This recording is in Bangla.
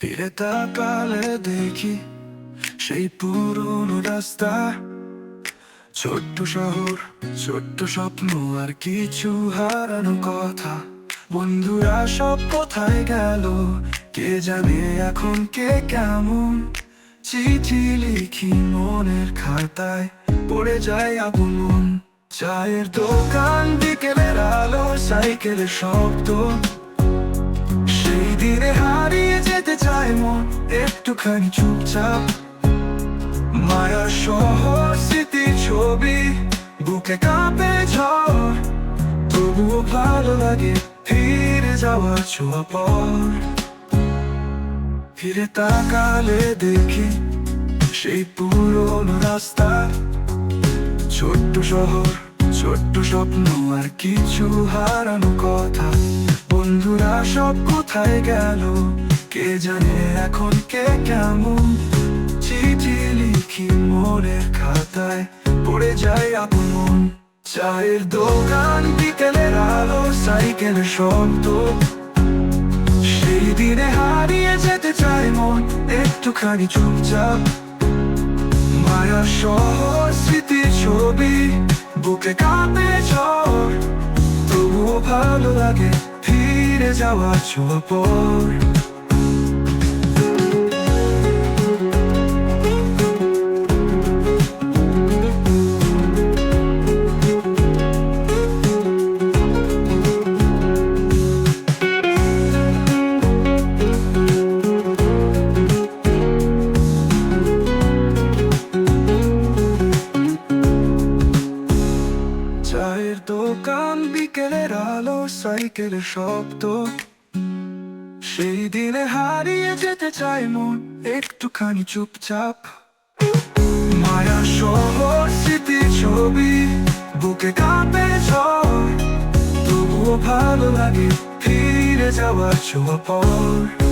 ফিরে তাকালে দেখি সেই পুরনো রাস্তা। ছোট্ট শহর, ছোট্ট স্বপ্ন আর কিছু হারানো কথা। বন্ধুরা, সব কোথায় গেল? কে জানে এখন কে কেমন? চিঠি লিখি মনের খাতায়, পড়ে যায় আপন চায়ের দোকান, বিকেলের আলো, সাইকেলের শব্দ। সেই দিনে হারিয়ে যেতে চায় মন একটুখানি চুপচাপ মায়া শহর স্মৃতির ছবি বুকে কাঁপে ঝড় তবুও ভালো লাগে ফিরে যাওয়ার ছোঁয়া ফিরে তাকালে দেখি সেই পুরনো রাস্তা ছোট্ট শহর ছোট্ট স্বপ্ন আর কিছু হারানো কথা বন্ধুরা, সব কোথায় গেল? কে জানে এখন কে কেমন? চিঠি লিখি মনের খাতায়, পড়ে যায় আপন। চায়ের দোকান, বিকেলের আলো সাইকেলের শব্দ। সেই দিনে হারিয়ে যেতে চায় মন, একটুখানি চুপচাপ। মায়া শহর স্মৃতির ছবি, বুকে কাঁপে ঝড়। ফিরে যাওয়া ছোঁয়া পর চায়ের বিকেলের আলো শব্দ। সেই দিনে হারিয়ে যেতে চাই মন, একটুখানি চুপচাপ। মায়া শহর, স্মৃতি ছবি, বুকে কাঁপে ঝড়। তবুও ভালো লাগে ফিরে যাওয়ার ছোঁয়া পর।